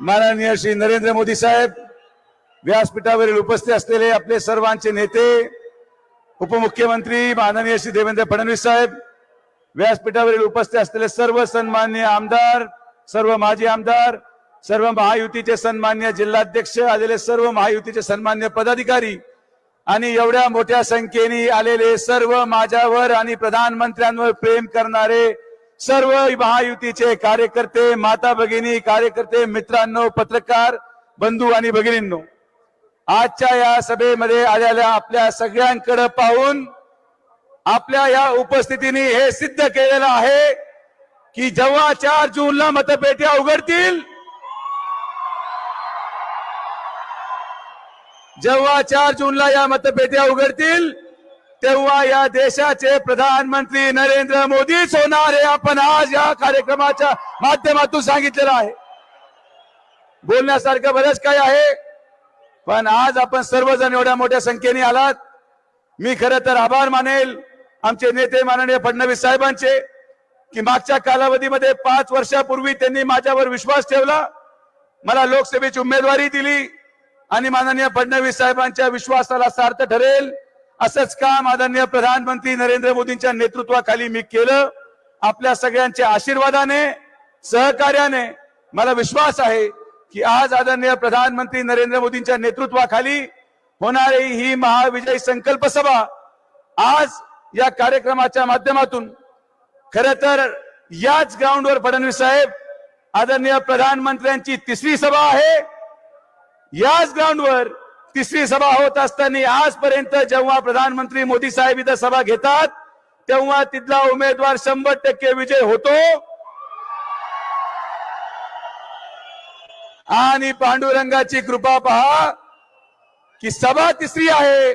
माननीय श्री नरेंद्र मोदी साहेब व्यासपीठावरील उपस्थित असलेले आपले सर्वांचे नेते उपमुख्यमंत्री माननीय श्री देवेंद्र फडणवीस साहेब व्यासपीठावरील उपस्थित असलेले सर्व सन्मान्य आमदार सर्व माजी आमदार सर्व महायुतीचे सन्मान्य जिल्हाध्यक्ष आलेले सर्व महायुतीचे सन्मान्य पदाधिकारी आणि एवढ्या मोठ्या संख्येने आलेले सर्व माझ्यावर आणि प्रधानमंत्र्यांवर प्रेम करणारे सर्व महायुतीचे कार्यकर्ते माता भगिनी कार्यकर्ते मित्रांनो पत्रकार बंधू आणि भगिनींनो आजच्या या सभेमध्ये आलेल्या आपल्या सगळ्यांकडे पाहून आपल्या या उपस्थितीने हे सिद्ध केलेलं आहे की जेव्हा चार जूनला मतपेट्या उघडतील जेव्हा चार जूनला या मतपेट्या उघडतील तेव्हा या देशाचे प्रधानमंत्री नरेंद्र मोदीच होणार हे आपण आज या कार्यक्रमाच्या माध्यमातून सांगितलेलं आहे. बोलण्यासारखं बरंच काही आहे पण आज आपण सर्वजण एवढ्या मोठ्या संख्येने आलात. मी खरं तर आभार मानेल आमचे नेते माननीय फडणवीस साहेबांचे की मागच्या कालावधीमध्ये पाच वर्षापूर्वी त्यांनी माझ्यावर विश्वास ठेवला मला लोकसभेची उमेदवारी दिली आणि माननीय फडणवीस साहेबांच्या विश्वासाला सार्थ ठरेल. असंच काम आदरणीय प्रधानमंत्री नरेंद्र मोदींच्या नेतृत्वाखाली मी केलं? आपल्या सगळ्यांच्या आशीर्वादाने सहकार्याने मला विश्वास आहे की आज आदरणीय प्रधानमंत्री नरेंद्र मोदींच्या नेतृत्वाखाली होणारी ही महाविजय संकल्प सभा आज या कार्यक्रमाच्या माध्यमातून खर तर याच ग्राउंडवर फडणवीस साहेब आदरणीय प्रधानमंत्र्यांची तिसरी सभा आहे. याच ग्राउंडवर तिसरी सभा होत असताना आजपर्यंत जेव्हा प्रधानमंत्री मोदी साहेब इथं सभा घेतात तेव्हा तिथला उमेदवार शंभर टक्के विजय होतो. आणि पांडुरंगाची कृपा पहा की सभा तिसरी आहे.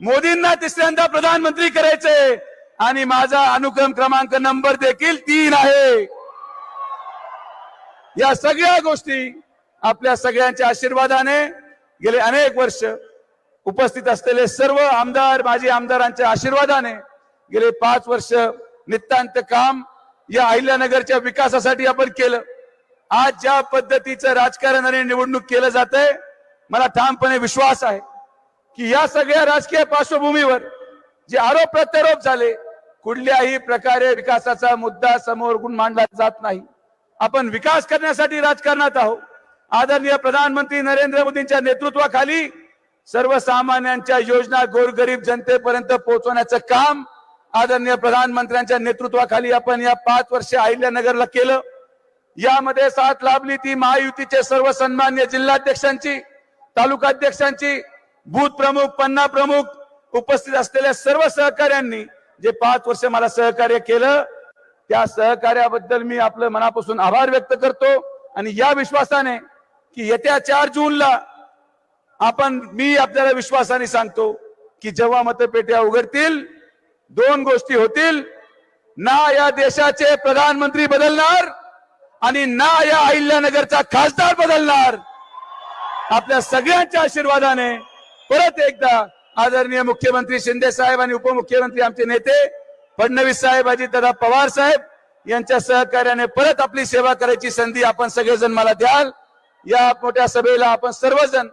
मोदींना तिसऱ्यांदा प्रधानमंत्री करायचे आणि माझा अनुक्रम क्रमांक नंबर देखील तीन आहे. या सगळ्या गोष्टी आपल्या सगळ्यांच्या आशीर्वादाने गेले अनेक वर्ष उपस्थित असलेले सर्व आमदार माजी आमदारांच्या आशीर्वादाने गेले पाच वर्ष नितांत काम या अहिल्यानगरच्या विकासासाठी आपण केलं. आज ज्या पद्धतीचं राजकारण आणि निवडणूक केलं जात आहे मला ठामपणे विश्वास आहे की या सगळ्या राजकीय पार्श्वभूमीवर जे आरोप प्रत्यारोप झाले कुठल्याही प्रकारे विकासाचा मुद्दा समोर गुण मांडला जात नाही. आपण विकास करण्यासाठी राजकारणात आहोत. आदरणीय प्रधानमंत्री नरेंद्र मोदींच्या नेतृत्वाखाली सर्वसामान्यांच्या योजना गोरगरीब जनतेपर्यंत पोहोचवण्याचं काम आदरणीय प्रधानमंत्र्यांच्या नेतृत्वाखाली आपण या पाच वर्ष अहिल्यानगरला केलं. यामध्ये साथ लाभली ती महायुतीचे सर्व सन्मान्य जिल्हाध्यक्षांची तालुकाध्यक्षांची बूथ प्रमुख पन्ना प्रमुख उपस्थित असलेल्या सर्व सहकार्यांनी जे पाच वर्ष मला सहकार्य केलं त्या सहकार्याबद्दल मी आपलं मनापासून आभार व्यक्त करतो आणि या विश्वासाने की येत्या चार जूनला आपण मी आपल्याला विश्वासाने सांगतो की जेव्हा मतपेट्या उघडतील दोन गोष्टी होतील. ना या देशाचे प्रधानमंत्री बदलणार आणि ना या अहिल्यानगरचा खासदार बदलणार. आपल्या सगळ्यांच्या आशीर्वादाने परत एकदा आदरणीय मुख्यमंत्री शिंदे साहेब आणि उपमुख्यमंत्री आमचे नेते फडणवीस साहेब अजितदादा पवार साहेब यांच्या सहकार्याने परत आपली सेवा करायची संधी आपण सगळेजण मला द्याल. या मोठ्या सभेला आपण सर्वजण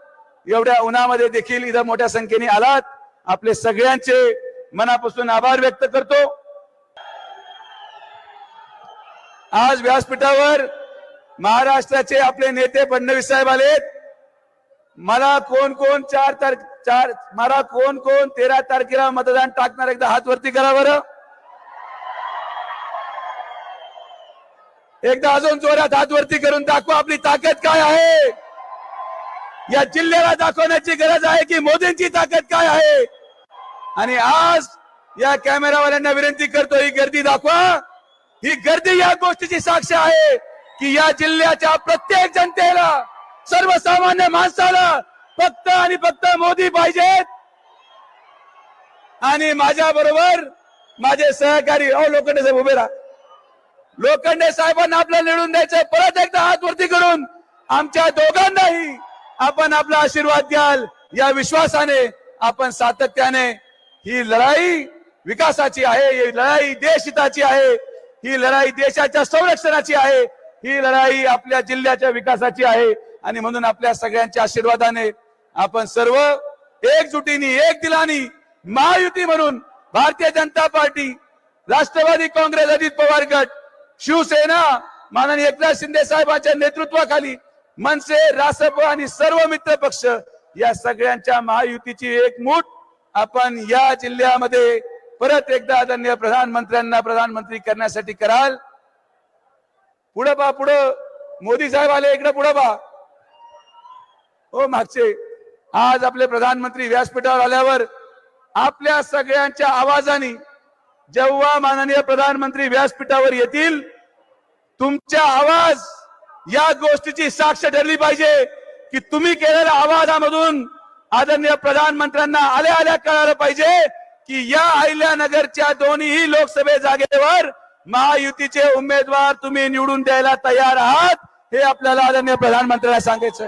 एवढ्या उन्हामध्ये देखील इथं मोठ्या संख्येने आलात. आपले सगळ्यांचे मनापासून आभार व्यक्त करतो. आज व्यासपीठावर महाराष्ट्राचे आपले नेते फडणवीस साहेब आलेत. मला कोण कोण चार तारखे चार मला कोण कोण तेरा तारखेला मतदान टाकणार एकदा हात वरती करा बरं. एकदा अजून जोरात हात वरती करून दाखवा आपली ताकद काय आहे. या जिल्ह्याला दाखवण्याची गरज आहे की मोदींची ताकद काय आहे. आणि आज या कॅमेरावाल्यांना विनंती करतो ही गर्दी दाखवा. ही गर्दी या गोष्टीची साक्ष आहे की या जिल्ह्याच्या प्रत्येक जनतेला सर्वसामान्य माणसाला फक्त आणि फक्त मोदी पाहिजेत. आणि माझ्या बरोबर माझे सहकारी अवलोकन साहेब उभे राहा. लोखंडे साहेबांना आपल्याला निवडून द्यायचंय. परत एकदा हात वरती करून आमच्या दोघांनाही आपण आपला आशीर्वाद द्याल. या विश्वासाने आपण सातत्याने ही लढाई विकासाची आहे ही लढाई देशहिताची आहे ही लढाई देशाच्या संरक्षणाची आहे ही लढाई आपल्या जिल्ह्याच्या विकासाची आहे. आणि म्हणून आपल्या सगळ्यांच्या आशीर्वादाने आपण सर्व एकजुटीने एक दिलानी महायुती म्हणून भारतीय जनता पार्टी राष्ट्रवादी काँग्रेस अजित पवार गट शिवसेना माननीय एकनाथ शिंदे साहेबांच्या नेतृत्वाखाली मनसे रासप आणि सर्व मित्र पक्ष या सगळ्यांच्या महायुतीची एक मूठ आपण या जिल्ह्यामध्ये परत एकदा आदरणीय प्रधानमंत्र्यांना प्रधानमंत्री करण्यासाठी कराल. पुढं पा पुढं. मोदी साहेब आले इकडे पुढं पा हो मागचे. आज आपले प्रधानमंत्री व्यासपीठावर आल्यावर आपल्या सगळ्यांच्या आवाजाने जेव्हा माननीय प्रधानमंत्री व्यासपीठावर येतील तुमच्या आवाज या गोष्टीची साक्ष ठरली पाहिजे की तुम्ही केलेल्या आवाजामधून आदरणीय प्रधानमंत्र्यांना आल्या आल्या कळालं पाहिजे की या अहिल्यानगरच्या दोन्ही लोकसभे जागेवर महायुतीचे उमेदवार तुम्ही निवडून द्यायला तयार आहात हे आपल्याला आदरणीय प्रधानमंत्र्यांना सांगायचं